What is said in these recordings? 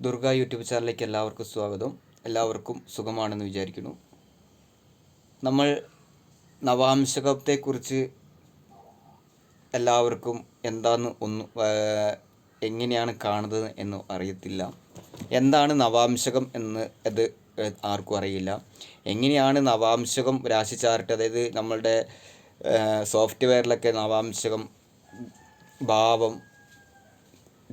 Durga YouTube ചാനലിലേക്ക് എല്ലാവർക്കും സ്വാഗതം. എല്ലാവർക്കും സുഖമാണെന്ന് വിചാരിക്കുന്നു. നമ്മൾ നവാംശകത്തെക്കുറിച്ച് എല്ലാവർക്കും എന്താന്ന് ഒന്ന് എങ്ങനെയാണ് കാണുന്നത് എന്ന് അറിയത്തില്ല. എന്താണ് നവാംശകം എന്ന് അത് ആർക്കും അറിയില്ല. എങ്ങനെയാണ് നവാംശകം രാശി ചാർട്ട് അതായത് നമ്മളുടെ സോഫ്റ്റ്വെയറിലൊക്കെ നവാംശകം ഭാവം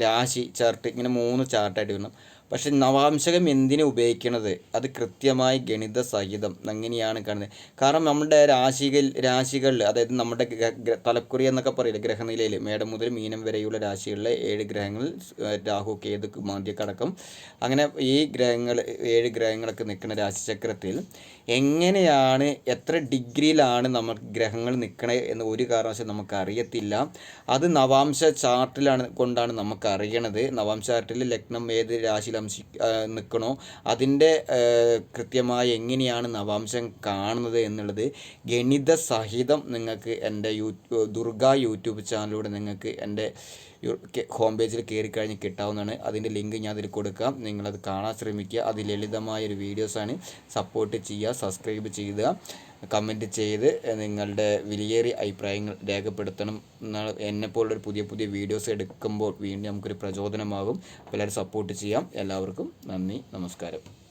രാശി ചാർട്ട് ഇങ്ങനെ മൂന്ന് ചാർട്ടായിട്ട് വരണം പക്ഷെ നവാംശകം എന്തിനു ഉപയോഗിക്കണത്? അത് കൃത്യമായി ഗണിത സഹിതം അങ്ങനെയാണ് കാണുന്നത്. കാരണം നമ്മുടെ രാശികൾ രാശികളിൽ അതായത് നമ്മുടെ തലക്കുറി എന്നൊക്കെ പറയില്ല ഗ്രഹനിലയിൽ മേടം മുതൽ മീനം വരെയുള്ള രാശികളിലെ ഏഴ് ഗ്രഹങ്ങൾ രാഹു കേതു മാന്ദ്യക്കടക്കം അങ്ങനെ ഈ ഗ്രഹങ്ങൾ ഏഴ് ഗ്രഹങ്ങളൊക്കെ നിൽക്കുന്ന രാശിചക്രത്തിൽ എങ്ങനെയാണ് എത്ര ഡിഗ്രിയിലാണ് നമ്മൾ ഗ്രഹങ്ങൾ നിൽക്കണേ എന്ന് ഒരു കാരണവശാലും നമുക്ക് അറിയത്തില്ല അത് നവാംശ ചാർട്ടിലാണ് കൊണ്ടാണ് നമുക്ക് അറിയണത് നവാംശ ചാർട്ടിൽ ലഗ്നം ഏത് രാശി അംശി നിൽക്കണോ അതിന്റെ കൃത്യമായി എങ്ങനെയാണ് നവാംശം കാണുന്നത് എന്നുള്ളത് ഗണിത സഹിതം നിങ്ങൾക്ക് എന്റെ യൂട്യൂബ് ദുർഗ യൂട്യൂബ് ചാനലിലൂടെ നിങ്ങൾക്ക് എന്റെ ഹോം പേജിൽ കയറി കഴിഞ്ഞ് കിട്ടാവുന്നതാണ്. അതിന്റെ ലിങ്ക് ഞാൻ അതിൽ കൊടുക്കാം. നിങ്ങളത് കാണാൻ ശ്രമിക്കുക. അത് ലളിതമായ ഒരു വീഡിയോസാണ്. സപ്പോർട്ട് ചെയ്യുക സബ്സ്ക്രൈബ് ചെയ്യുക. കമന്റ് ചെയ്ത് നിങ്ങളുടെ വിലയേറിയ അഭിപ്രായങ്ങൾ രേഖപ്പെടുത്തണം എന്നെപ്പോലുള്ളൊരു പുതിയ പുതിയ വീഡിയോസ് എടുക്കുമ്പോൾ വീണ്ടും നമുക്കൊരു പ്രചോദനമാകും. എല്ലാവരും സപ്പോർട്ട് ചെയ്യാം. എല്ലാവർക്കും നന്ദി നമസ്കാരം.